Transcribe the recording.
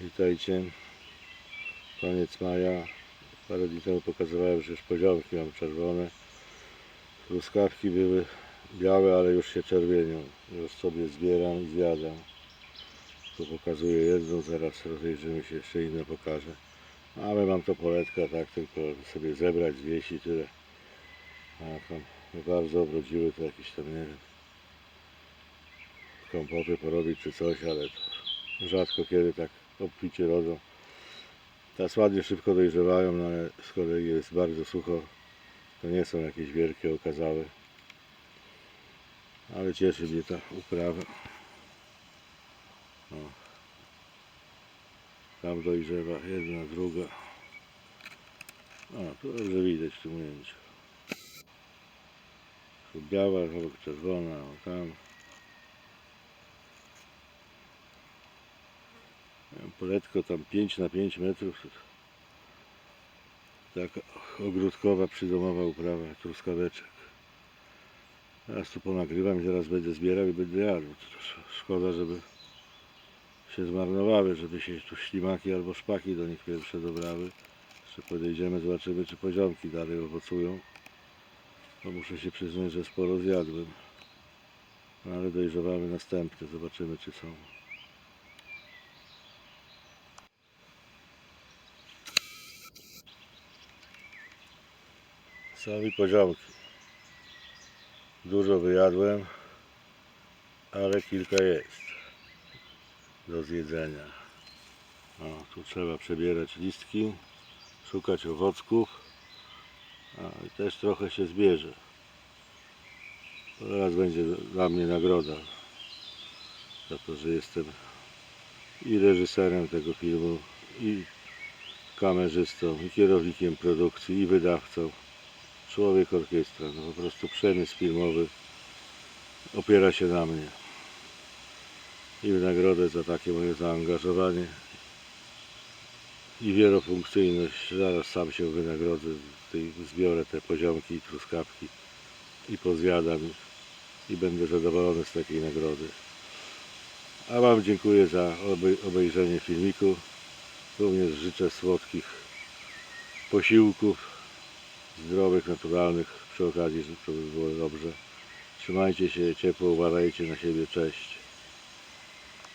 Witajcie. Koniec maja. Parę dni temu pokazywałem, że już poziomki mam czerwone. Truskawki były białe, ale już się czerwienią. Już sobie zbieram i zjadam. Tu pokazuję jedną, zaraz rozejrzymy się, jeszcze inne pokażę. Ale mam to poletka, tak tylko sobie zebrać, zjeść i tyle. A tam bardzo obrodziły to jakieś tam, nie wiem, porobić czy coś, ale rzadko kiedy tak obficie rodzą. Teraz ładnie szybko dojrzewają, no ale z kolei jest bardzo sucho. To nie są jakieś wielkie, okazałe. Ale cieszy mnie ta uprawa. O. Tam dojrzewa jedna, druga. A, tu dobrze widać w tym ujęciu. Tu biała, obok czerwona, o tam. Poletko tam 5 na 5 metrów. Taka ogródkowa, przydomowa uprawa truskaweczek. Teraz tu ponagrywam i zaraz będę zbierał i będę jadł. Szkoda, żeby się zmarnowały, żeby się tu ślimaki albo szpaki do nich pierwsze dobrały. Jeszcze podejdziemy, zobaczymy czy poziomki dalej owocują. Bo muszę się przyznać, że sporo zjadłem. Ale dojrzewamy następne, zobaczymy czy są. Są i poziomki. Dużo wyjadłem, ale kilka jest do zjedzenia. O, tu trzeba przebierać listki, szukać owocków, a i też trochę się zbierze. Teraz będzie dla mnie nagroda za to, że jestem i reżyserem tego filmu, i kamerzystą, i kierownikiem produkcji, i wydawcą. Człowiek orkiestra, no po prostu przemysł filmowy opiera się na mnie. I w nagrodę za takie moje zaangażowanie i wielofunkcyjność. Zaraz sam się wynagrodzę, zbiorę te poziomki i truskawki i pozjadam i będę zadowolony z takiej nagrody. A Wam dziękuję za obej- obejrzenie filmiku. Również życzę słodkich posiłków zdrowych, naturalnych przy okazji, żeby było dobrze. Trzymajcie się ciepło, uważajcie na siebie, cześć.